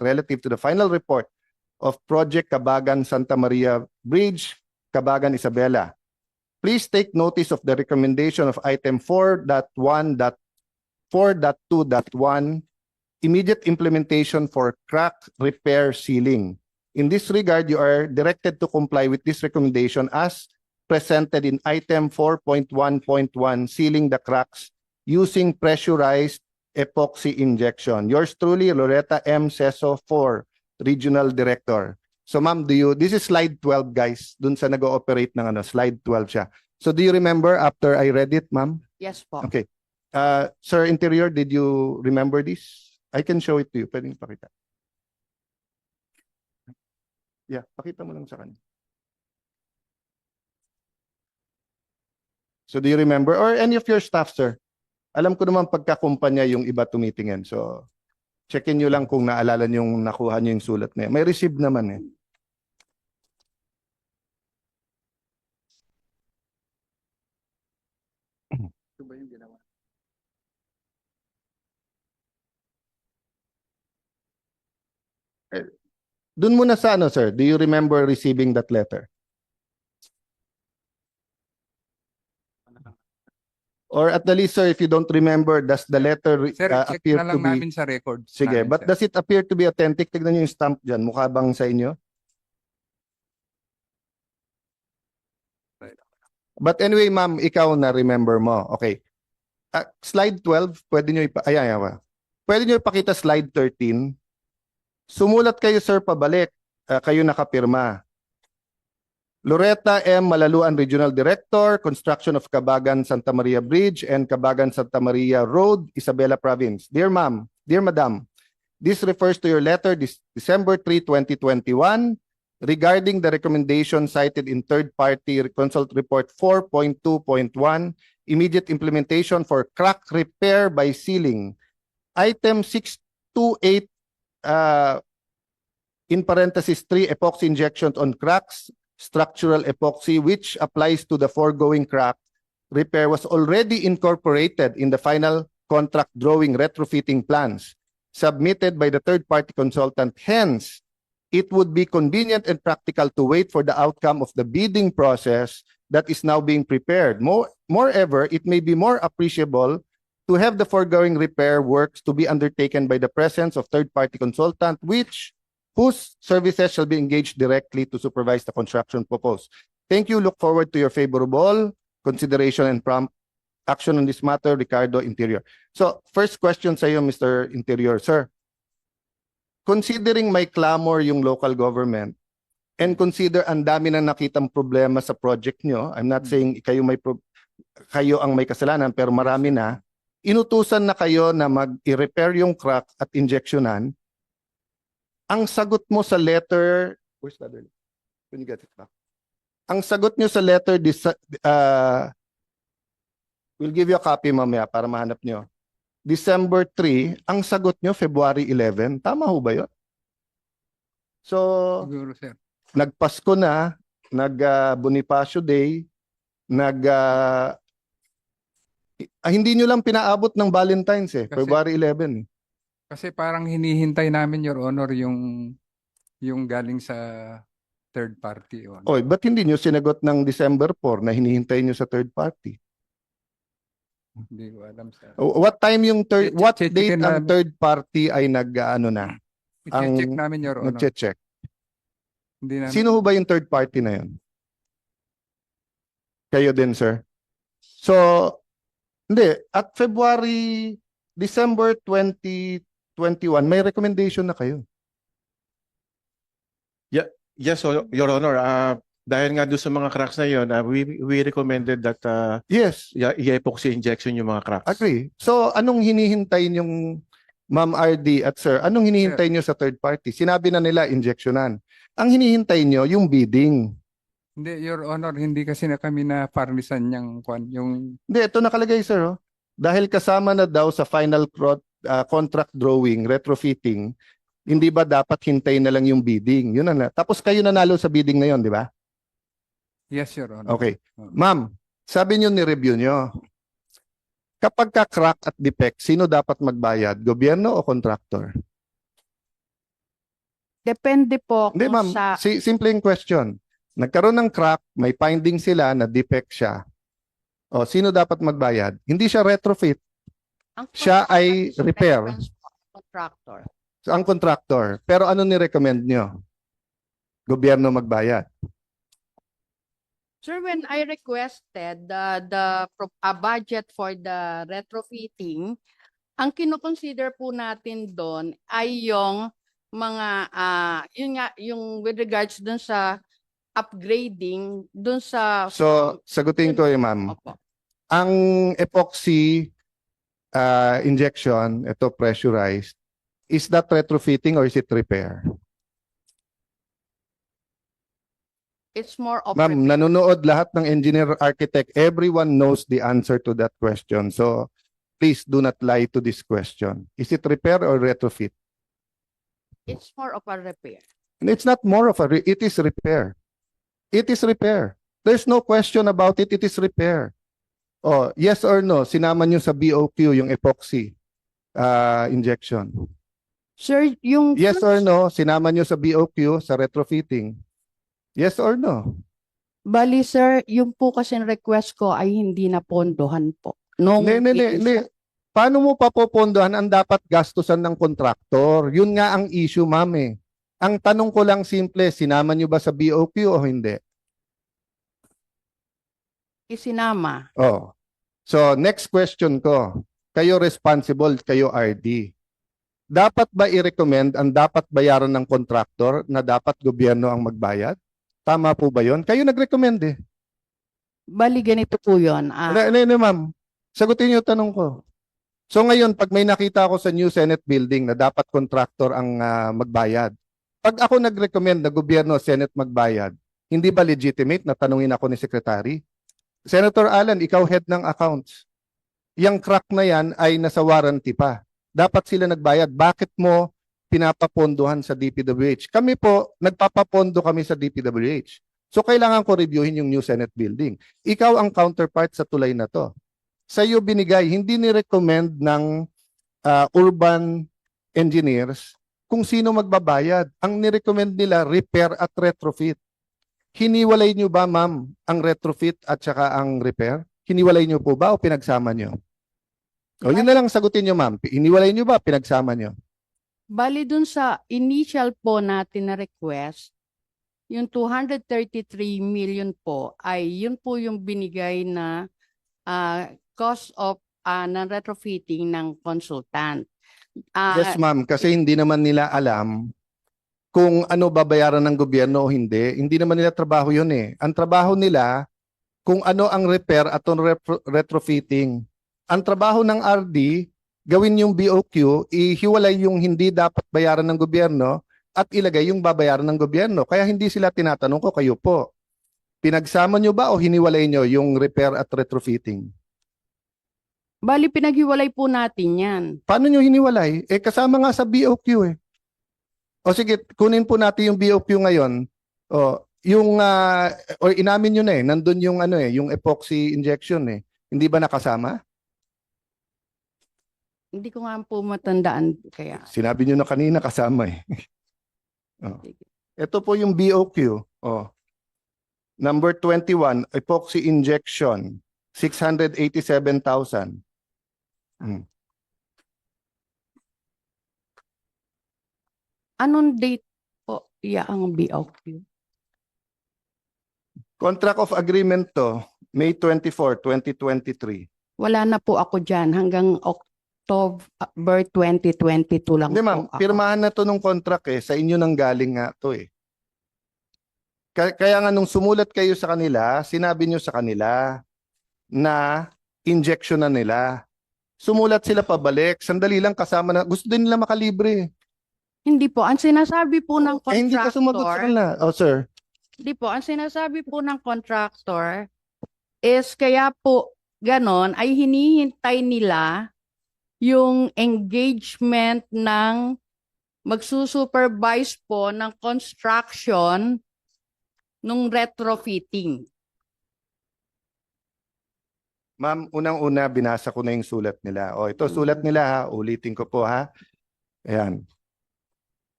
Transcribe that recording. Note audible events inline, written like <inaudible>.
relative to the final report of Project Kabagan Santa Maria Bridge, Kabagan Isabela. Please take notice of the recommendation of item 4.1.4.2.1, immediate implementation for crack repair sealing. In this regard, you are directed to comply with this recommendation as presented in item 4.1.1, sealing the cracks using pressurized epoxy injection. Yours truly, Loretta M. Seso, 4, Regional Director. So ma'am, do you, this is slide 12 guys, dun sa nag-ooperate ng ano, slide 12 siya. So do you remember after I read it, ma'am? Yes po. Okay. Uh, Sir Interior, did you remember this? I can show it to you. Pwedeng pakita. Yeah, pakita mo lang sa kanya. So do you remember? Or any of your staff, sir? Alam ko naman pagkakumpanya yung iba tumitingin. So checkin nyo lang kung naalala nyo yung nakuha nyo yung sulat na yan. May receive naman eh. Ito ba yung ginawa? Doon muna sa ano, sir. Do you remember receiving that letter? Or at the least, sir, if you don't remember, does the letter Sir, uh, check appear na to lang be... namin sa records. Sige, namin, but sir. does it appear to be authentic? Tignan niyo yung stamp dyan. Mukha bang sa inyo? But anyway, ma'am, ikaw na remember mo. Okay. Ah, slide 12, pwede niyo ipa... Ayan, ayan. ayan. Pwede niyo ipakita slide 13. Sumulat kayo, sir, pabalik. Ah, kayo nakapirma. Loretta M. Malaluan Regional Director, Construction of Cabagan Santa Maria Bridge and Cabagan Santa Maria Road, Isabela Province. Dear Ma'am, Dear Madam, this refers to your letter this December 3, 2021 regarding the recommendation cited in third-party consult report 4.2.1, immediate implementation for crack repair by sealing. Item 628, uh, in parentheses 3, epoxy injections on cracks, structural epoxy, which applies to the foregoing crack repair was already incorporated in the final contract drawing retrofitting plans submitted by the third-party consultant. Hence, it would be convenient and practical to wait for the outcome of the bidding process that is now being prepared. More, moreover, it may be more appreciable to have the foregoing repair works to be undertaken by the presence of third-party consultant, which whose services shall be engaged directly to supervise the construction proposed. Thank you. Look forward to your favorable consideration and prompt action on this matter, Ricardo Interior. So, first question sa iyo, Mr. Interior. Sir, considering may clamor yung local government and consider ang dami na nakitang problema sa project nyo, I'm not saying kayo may pro- kayo ang may kasalanan pero marami na, inutusan na kayo na mag-i-repair yung crack at injectionan. Ang sagot mo sa letter, where's the other? Can you get it back? Ang sagot nyo sa letter, this, uh, we'll give you a copy mamaya para mahanap nyo. December 3, ang sagot nyo February 11. Tama ho ba yun? So, Siguro, sir. nagpasko na, nag uh, Bonifacio Day, nag uh, ah, hindi nyo lang pinaabot ng Valentine's eh, Kasi- February 11. eh. Kasi parang hinihintay namin, Your Honor, yung yung galing sa third party. Your Honor. Oy, ba't hindi nyo sinagot ng December 4 na hinihintay nyo sa third party? Hindi ko alam, sir. O- What time yung third, Che- what che- date checkin ang namin. third party ay nag uh, ano na, I-check ang- namin, Your Honor. nagche-check? Hindi namin. Sino ho ba yung third party na yun? Kayo din, sir? So, hindi. At February, December 2021, may recommendation na kayo. Yes, so, Your Honor, ah, dahil nga doon sa mga cracks na yun, ah, we, we recommended that uh, Yes, i-epoxy injection yung mga cracks. agree. So, anong hinihintay yung Ma'am RD at sir? Anong hinihintay nyo sa third party? Sinabi na nila, injectionan. Ang hinihintay nyo, yung bidding. Hindi, Your Honor, hindi kasi na kami na parnisan yung, kwan- yung Hindi, ito nakalagay, sir. Oh. Dahil kasama na daw sa final pro- ah, contract drawing, retrofitting, hindi ba dapat hintayin na lang yung bidding? Yun na. Tapos kayo nanalo sa bidding na yun, di ba? Yes, Your Honor. Okay. Oo. Ma'am, sabi nyo ni-review nyo. Kapag ka crack at defect, sino dapat magbayad? Gobyerno o contractor? Depende po Hindi kung ma'am, sa si, simpleng question. Nagkaroon ng crack, may finding sila na defect siya. O, sino dapat magbayad? Hindi siya retrofit. Ang siya ay is repair. reference po, Contractor. So, ang contractor. Pero ano ni-recommend nyo? Gobyerno magbayad. Sir, when I requested the the pro- a budget for the retrofitting, ang kino-consider po natin doon ay yung mga ah yun nga yung with regards doon sa upgrading doon sa So, sagutin ko yung ma'am. Opo. Ang epoxy uh, injection, ito pressurized, is that retrofitting or is it repair? It's more of Ma'am, repair. nanonood lahat ng engineer architect. Everyone knows the answer to that question. So, please do not lie to this question. Is it repair or retrofit? It's more of a repair. And it's not more of a, it is repair. It is repair. There's no question about it. It is repair. Oh, yes or no, sinama nyo sa BOQ yung epoxy uh, injection. Sir, yung Yes or no, sinama nyo sa BOQ sa retrofitting. Yes or no? Bali, sir, yung po kasi request ko ay hindi na pondohan po. Nung Hindi, hindi, it is- hindi. Paano mo papopondohan ang dapat gastusan ng kontraktor? Yun nga ang issue, ma'am eh. Ang tanong ko lang simple, sinama nyo ba sa BOQ o hindi? Isinama. Oh. So, next question ko. Kayo responsible, kayo RD. Dapat ba i-recommend ang dapat bayaran ng kontraktor na dapat gobyerno ang magbayad? Tama po ba yon? Kayo nag-recommend eh. Bali, ganito po yun. Ah, Hindi, hindi, ma'am. Sagutin niyo yung tanong ko. So ngayon, pag may nakita ako sa New Senate building na dapat contractor ang ah, magbayad, pag ako nag-recommend na gobyerno Senate magbayad, hindi ba legitimate na tanungin ako ni Secretary? Senator Alan, ikaw head ng accounts. Yang crack na yan ay nasa warranty pa. Dapat sila nagbayad. Bakit mo pinapapondohan sa DPWH? Kami po, nagpapapondo kami sa DPWH. So kailangan ko reviewin yung New Senate building. Ikaw ang counterpart sa tulay na to. Sa iyo binigay, hindi ni-recommend ng ah, urban engineers kung sino magbabayad. Ang ni-recommend nila, repair at retrofit. Hiniwalay nyo ba, ma'am, ang retrofit at saka ang repair? Hiniwalay nyo po ba o pinagsama nyo? O yun na lang sagutin nyo, ma'am. Hiniwalay nyo ba, pinagsama nyo? bali dun sa initial po natin na request, yung 233 million po ay yun po yung binigay na ah, cost of ah, ng retrofitting ng consultant. Ah, Yes, ma'am. Kasi hindi naman nila alam kung ano babayaran ng gobyerno o hindi. Hindi naman nila trabaho yun eh. Ang trabaho nila, kung ano ang repair at ang retrofitting. Ang trabaho ng RD, gawin yung BOQ, ihiwalay yung hindi dapat bayaran ng gobyerno at ilagay yung babayaran ng gobyerno. Kaya hindi sila tinatanong ko, kayo po. Pinagsama nyo ba o hiniwalay nyo yung repair at retrofitting? bali pinaghiwalay po natin yan. Paano nyo hiniwalay? Eh, kasama nga sa BOQ eh. O sige, kunin po natin yung BOQ ngayon. O, yung, ah, or inamin na eh, nandun yung ano eh, yung epoxy injection eh. Hindi ba nakasama? Hindi ko nga po matandaan kaya. Sinabi nyo na kanina kasama eh. <laughs> oh. Ito po yung BOQ. Oh. Number 21, epoxy injection, 687,000. Hmm. Anong date po iya ang BOQ? Contract of agreement to, May 24, 2023. Wala na po ako dyan hanggang October 2022 lang Hindi po ma'am, ako. pirmahan na to nung contract eh. Sa inyo nang galing nga to eh. Kaya, kaya nga nung sumulat kayo sa kanila, sinabi nyo sa kanila na injection na nila. Sumulat sila pabalik. Sandali lang kasama na. Gusto din nila makalibre. Hindi po. Ang sinasabi po ng Eh, hindi ka sumagot sa contractor, kanila. Oh, sir. hindi po. Ang sinasabi po ng contractor is kaya po ganon ay hinihintay nila yung engagement ng magsusupervise po ng construction nung retrofitting. Ma'am, unang-una, binasa ko na yung sulat nila. O, ito, sulat nila ha. Ulitin ko po ha. Ayan.